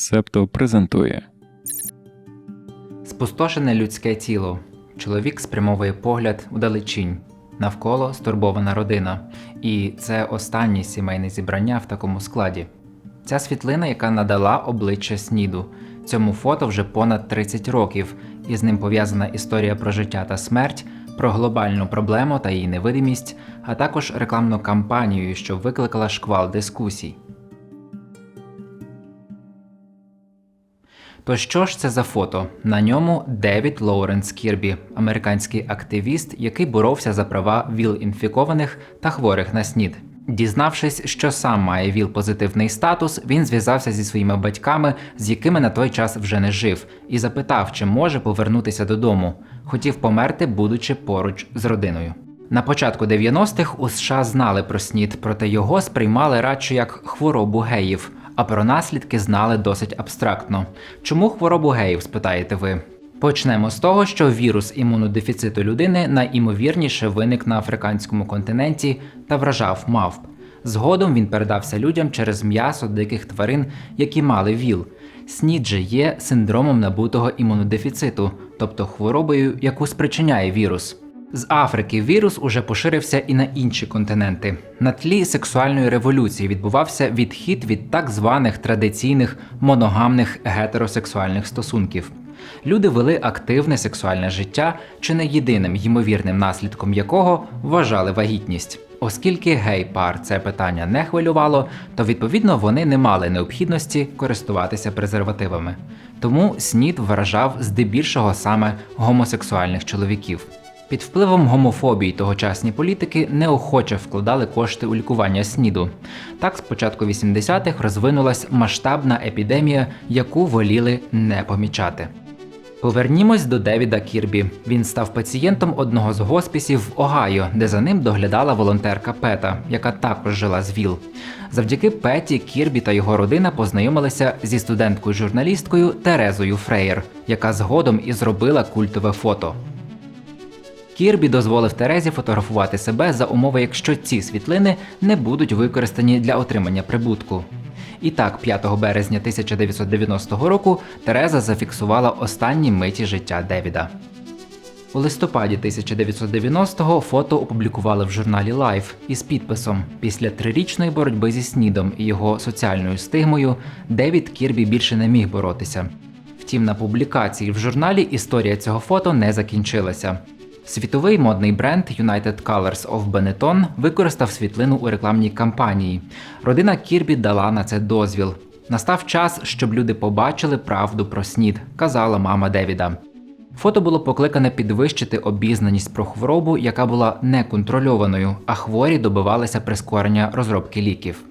Септо презентує Спустошене людське тіло. Чоловік спрямовує погляд вдалечінь. Навколо стурбована родина. І це останнє сімейне зібрання в такому складі. Ця світлина, яка надала обличчя сніду. Цьому фото вже понад 30 років, і з ним пов'язана історія про життя та смерть, про глобальну проблему та її невидимість, а також рекламну кампанію, що викликала шквал дискусій. То що ж це за фото? На ньому Девід Лоуренс Кірбі, американський активіст, який боровся за права ВІЛ-інфікованих та хворих на СНІД. Дізнавшись, що сам має ВІЛ-позитивний статус, він зв'язався зі своїми батьками, з якими на той час вже не жив, і запитав, чи може повернутися додому. Хотів померти, будучи поруч з родиною. На початку 90-х у США знали про СНІД, проте його сприймали радше як хворобу геїв, а про наслідки знали досить абстрактно. Чому хворобу геїв, спитаєте ви? Почнемо з того, що вірус імунодефіциту людини найімовірніше виник на африканському континенті та вражав мавп. Згодом він передався людям через м'ясо диких тварин, які мали ВІЛ. СНІД же є синдромом набутого імунодефіциту, тобто хворобою, яку спричиняє вірус. З Африки вірус уже поширився і на інші континенти. На тлі сексуальної революції відбувався відхід від так званих традиційних моногамних гетеросексуальних стосунків. Люди вели активне сексуальне життя, чи не єдиним ймовірним наслідком якого вважали вагітність. Оскільки гей-пар це питання не хвилювало, то відповідно вони не мали необхідності користуватися презервативами. Тому СНІД вражав здебільшого саме гомосексуальних чоловіків. Під впливом гомофобії тогочасні політики неохоче вкладали кошти у лікування СНІДу. Так, з початку 80-х розвинулась масштабна епідемія, яку воліли не помічати. Повернімось до Девіда Кірбі. Він став пацієнтом одного з госпісів в Огайо, де за ним доглядала волонтерка Пета, яка також жила з ВІЛ. Завдяки Петі Кірбі та його родина познайомилися зі студенткою-журналісткою Терезою Фреєр, яка згодом і зробила культове фото. Кірбі дозволив Терезі фотографувати себе за умови, якщо ці світлини не будуть використані для отримання прибутку. І так, 5 березня 1990 року Тереза зафіксувала останні миті життя Девіда. У листопаді 1990-го фото опублікували в журналі Life із підписом: після трирічної боротьби зі снідом і його соціальною стигмою Девід Кірбі більше не міг боротися. Втім, на публікації в журналі історія цього фото не закінчилася. Світовий модний бренд United Colors of Benetton використав світлину у рекламній кампанії. Родина Кірбі дала на це дозвіл. Настав час, щоб люди побачили правду про снід, казала мама Девіда. Фото було покликане підвищити обізнаність про хворобу, яка була неконтрольованою, а хворі добивалися прискорення розробки ліків.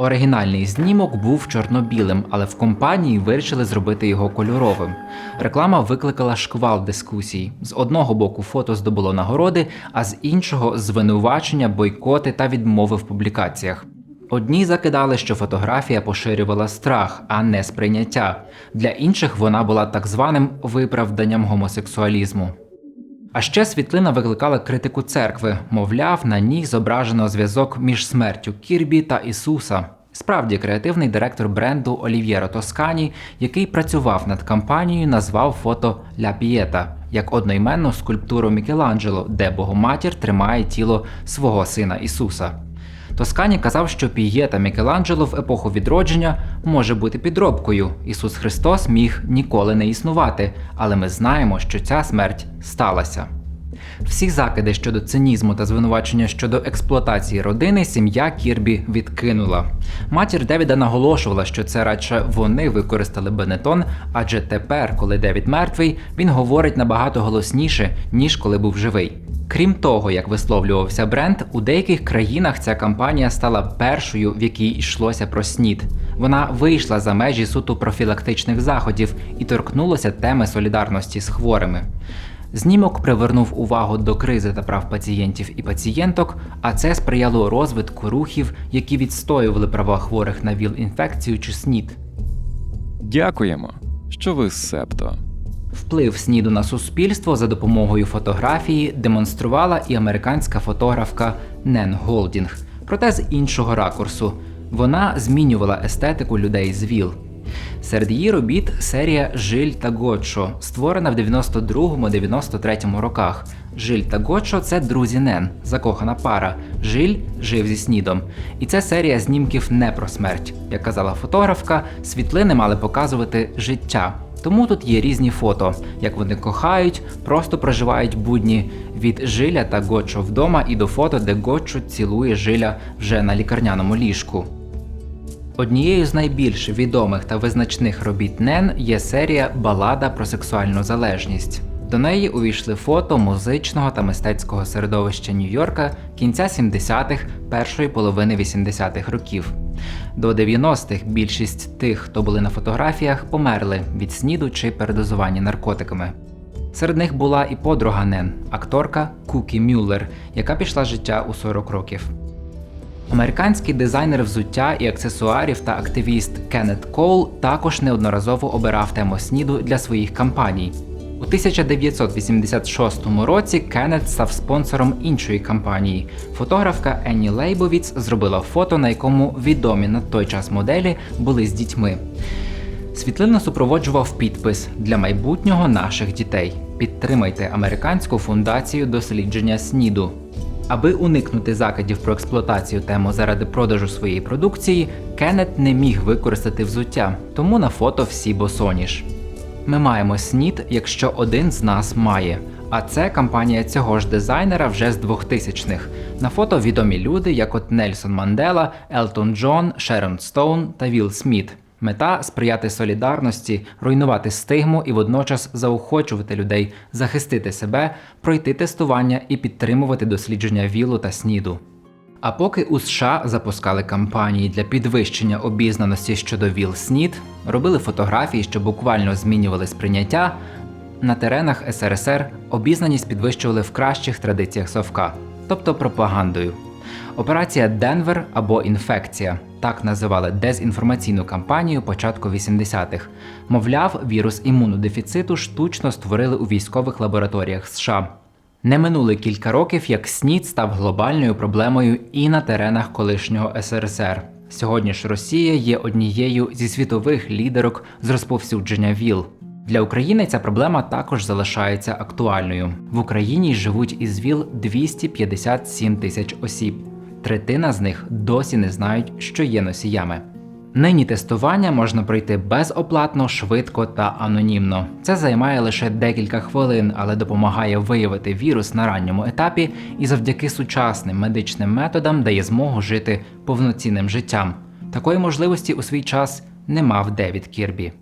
Оригінальний знімок був чорно-білим, але в компанії вирішили зробити його кольоровим. Реклама викликала шквал дискусій. З одного боку фото здобуло нагороди, а з іншого звинувачення, бойкоти та відмови в публікаціях. Одні закидали, що фотографія поширювала страх, а не сприйняття. Для інших вона була так званим виправданням гомосексуалізму. А ще світлина викликала критику церкви, мовляв, на ній зображено зв'язок між смертю Кірбі та Ісуса. Справді, креативний директор бренду Олів'єро Тоскані, який працював над кампанією, назвав фото Ля Пієта як одноіменну скульптуру Мікеланджело, де Богоматір тримає тіло свого сина Ісуса. Тоскані казав, що Пієта Мікеланджело в епоху відродження може бути підробкою. Ісус Христос міг ніколи не існувати, але ми знаємо, що ця смерть сталася. Всі закиди щодо цинізму та звинувачення щодо експлуатації родини сім'я Кірбі відкинула. Матір Девіда наголошувала, що це радше вони використали Бенетон, адже тепер, коли Девід мертвий, він говорить набагато голосніше, ніж коли був живий. Крім того, як висловлювався бренд, у деяких країнах ця кампанія стала першою, в якій йшлося про снід. Вона вийшла за межі суто профілактичних заходів і торкнулася теми солідарності з хворими. Знімок привернув увагу до кризи та прав пацієнтів і пацієнток, а це сприяло розвитку рухів, які відстоювали права хворих на ВІЛ-інфекцію чи СНІД. Дякуємо, що ви з Септо. Вплив сніду на суспільство за допомогою фотографії демонструвала і американська фотографка Нен Голдінг, проте з іншого ракурсу. Вона змінювала естетику людей з ВІЛ. Серед її робіт серія Жиль та Гочо, створена в 92-93 роках. Жиль та Гочо це друзі Нен, закохана пара. Жиль жив зі снідом. І це серія знімків не про смерть. Як казала фотографка, світлини мали показувати життя. Тому тут є різні фото, як вони кохають, просто проживають будні від Жиля та Гочо вдома і до фото, де Гочо цілує Жиля вже на лікарняному ліжку. Однією з найбільш відомих та визначних робіт Нен є серія Балада про сексуальну залежність. До неї увійшли фото музичного та мистецького середовища Нью-Йорка кінця 70-х, першої половини 80-х років. До 90-х більшість тих, хто були на фотографіях, померли від сніду чи передозування наркотиками. Серед них була і подруга Нен, акторка Кукі Мюллер, яка пішла життя у 40 років. Американський дизайнер взуття і аксесуарів та активіст Кеннет Коул також неодноразово обирав тему сніду для своїх кампаній. У 1986 році Кеннет став спонсором іншої кампанії. Фотографка Енні Лейбовіц зробила фото, на якому відомі на той час моделі були з дітьми. Світлину супроводжував підпис для майбутнього наших дітей. Підтримайте американську фундацію дослідження СНІДу. Аби уникнути закидів про експлуатацію тему заради продажу своєї продукції, Кеннет не міг використати взуття, тому на фото всі босоніж. Ми маємо снід, якщо один з нас має. А це кампанія цього ж дизайнера вже з 2000-х. На фото відомі люди, як от Нельсон Мандела, Елтон Джон, Шерон Стоун та Вілл Сміт. Мета сприяти солідарності, руйнувати стигму і водночас заохочувати людей захистити себе, пройти тестування і підтримувати дослідження ВІЛу та СНІДу. А поки у США запускали кампанії для підвищення обізнаності щодо ВІЛ СНІД, робили фотографії, що буквально змінювали сприйняття, на теренах СРСР обізнаність підвищували в кращих традиціях совка, тобто пропагандою. Операція Денвер або інфекція так називали дезінформаційну кампанію початку 80-х. Мовляв, вірус імунодефіциту штучно створили у військових лабораторіях США. Не минули кілька років, як СНІД став глобальною проблемою і на теренах колишнього СРСР. Сьогодні ж Росія є однією зі світових лідерок з розповсюдження ВІЛ. Для України ця проблема також залишається актуальною. В Україні живуть із ВІЛ 257 тисяч осіб. Третина з них досі не знають, що є носіями. Нині тестування можна пройти безоплатно, швидко та анонімно. Це займає лише декілька хвилин, але допомагає виявити вірус на ранньому етапі і завдяки сучасним медичним методам дає змогу жити повноцінним життям. Такої можливості у свій час не мав Девід Кірбі.